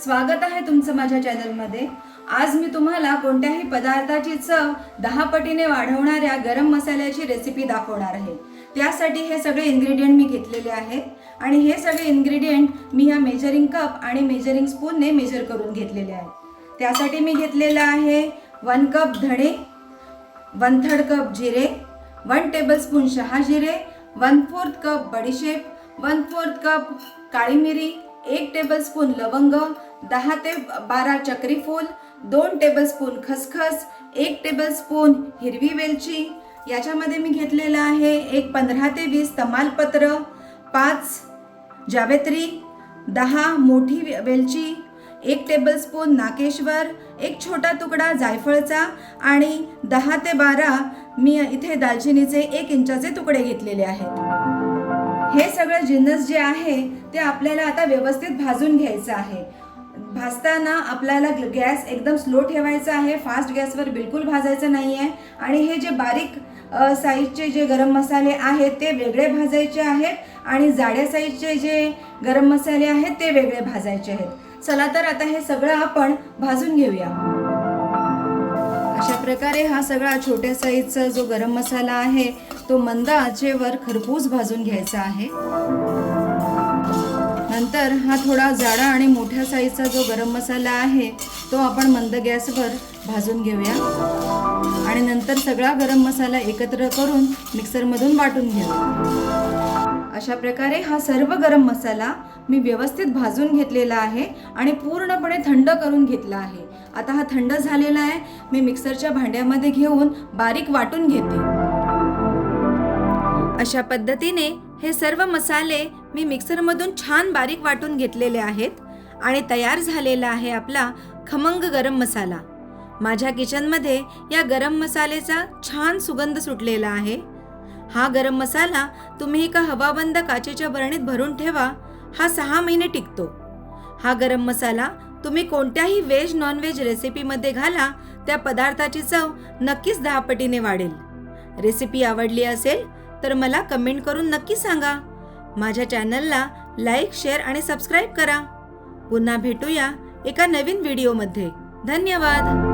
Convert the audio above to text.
स्वागत आहे तुमचं माझ्या चॅनलमध्ये. आज मी तुम्हाला कोणत्याही पदार्थाची चव दहा पटीने वाढवणाऱ्या गरम मसाल्याची रेसिपी दाखवणार आहे. त्यासाठी हे सगळे इन्ग्रेडियंट मी घेतलेले आहेत आणि हे सगळे इन्ग्रेडियंट मी ह्या मेजरिंग कप आणि मेजरिंग स्पूनने मेजर करून घेतलेले आहे त्यासाठी मी घेतलेलं आहे वन कप धणे वन थर्ड कप जिरे वन टेबलस्पून शहा जिरे वन फोर्थ कप बडीशेप वन फोर्थ कप काळी मिरी एक टेबलस्पून लवंग दहा ते बारा चक्रीफूल दोन टेबलस्पून खसखस एक टेबलस्पून हिरवी वेलची. याच्यामध्ये मी घेतलेलं आहे एक पंधरा ते वीस तमालपत्र पाच जावेत्री दहा मोठी वेलची एक टेबलस्पून नाकेश्वर एक छोटा तुकडा जायफळचा आणि दहा ते बारा मी इथे दालचिनीचे एक इंचाचे तुकडे घेतलेले आहेत. हे सगळं जिन्नस जे आहे ते आपल्याला आता व्यवस्थित भाजून घ्यायचं आहे. भाजताना आपल्याला ग- गॅस एकदम स्लो ठेवायचा आहे फास्ट गॅसवर बिलकुल भाजायचं नाही आहे आणि हे जे बारीक साईजचे जे गरम मसाले आहेत ते वेगळे भाजायचे आहेत आणि जाड्या साईजचे जे गरम मसाले आहेत ते वेगळे भाजायचे आहेत. चला तर आता हे सगळं आपण भाजून घेऊया. अशा प्रकारे हा सगळा छोट्या साईजचा जो गरम मसाला आहे तो मंद आचेवर खरपूस भाजून घ्यायचा आहे. नंतर हा थोडा जाडा आणि मोठ्या साईजचा जो गरम मसाला आहे तो आपण मंद गॅसवर भाजून घेऊया. आणि नंतर सगळा गरम मसाला एकत्र करून मिक्सरमधून वाटून घेऊया. अशा प्रकारे हा सर्व गरम मसाला मी व्यवस्थित भाजून घेतलेला आहे आणि पूर्णपणे थंड करून घेतला आहे. आता हा थंड झालेला आहे. मी मिक्सरच्या भांड्यामध्ये घेऊन बारीक वाटून घेते. अशा पद्धतीने हे सर्व मसाले मी मिक्सरमधून छान बारीक वाटून घेतलेले आहेत आणि तयार झालेला आहे आपला खमंग गरम मसाला. माझ्या किचनमध्ये या गरम मसाल्याचा छान सुगंध सुटलेला आहे. हा गरम मसाला तुम्ही एका हवाबंद काचेच्या बरणीत भरून ठेवा. हा सहा महिने टिकतो. हा गरम मसाला तुम्ही कोणत्याही व्हेज नॉनव्हेज रेसिपीमध्ये घाला त्या पदार्थाची चव नक्कीच दहा पटीने वाढेल. रेसिपी आवडली असेल तर मला कमेंट करून नक्की सांगा. माझ्या चॅनलला लाईक शेअर आणि सबस्क्राईब करा. पुन्हा भेटूया एका नवीन व्हिडिओमध्ये धन्यवाद!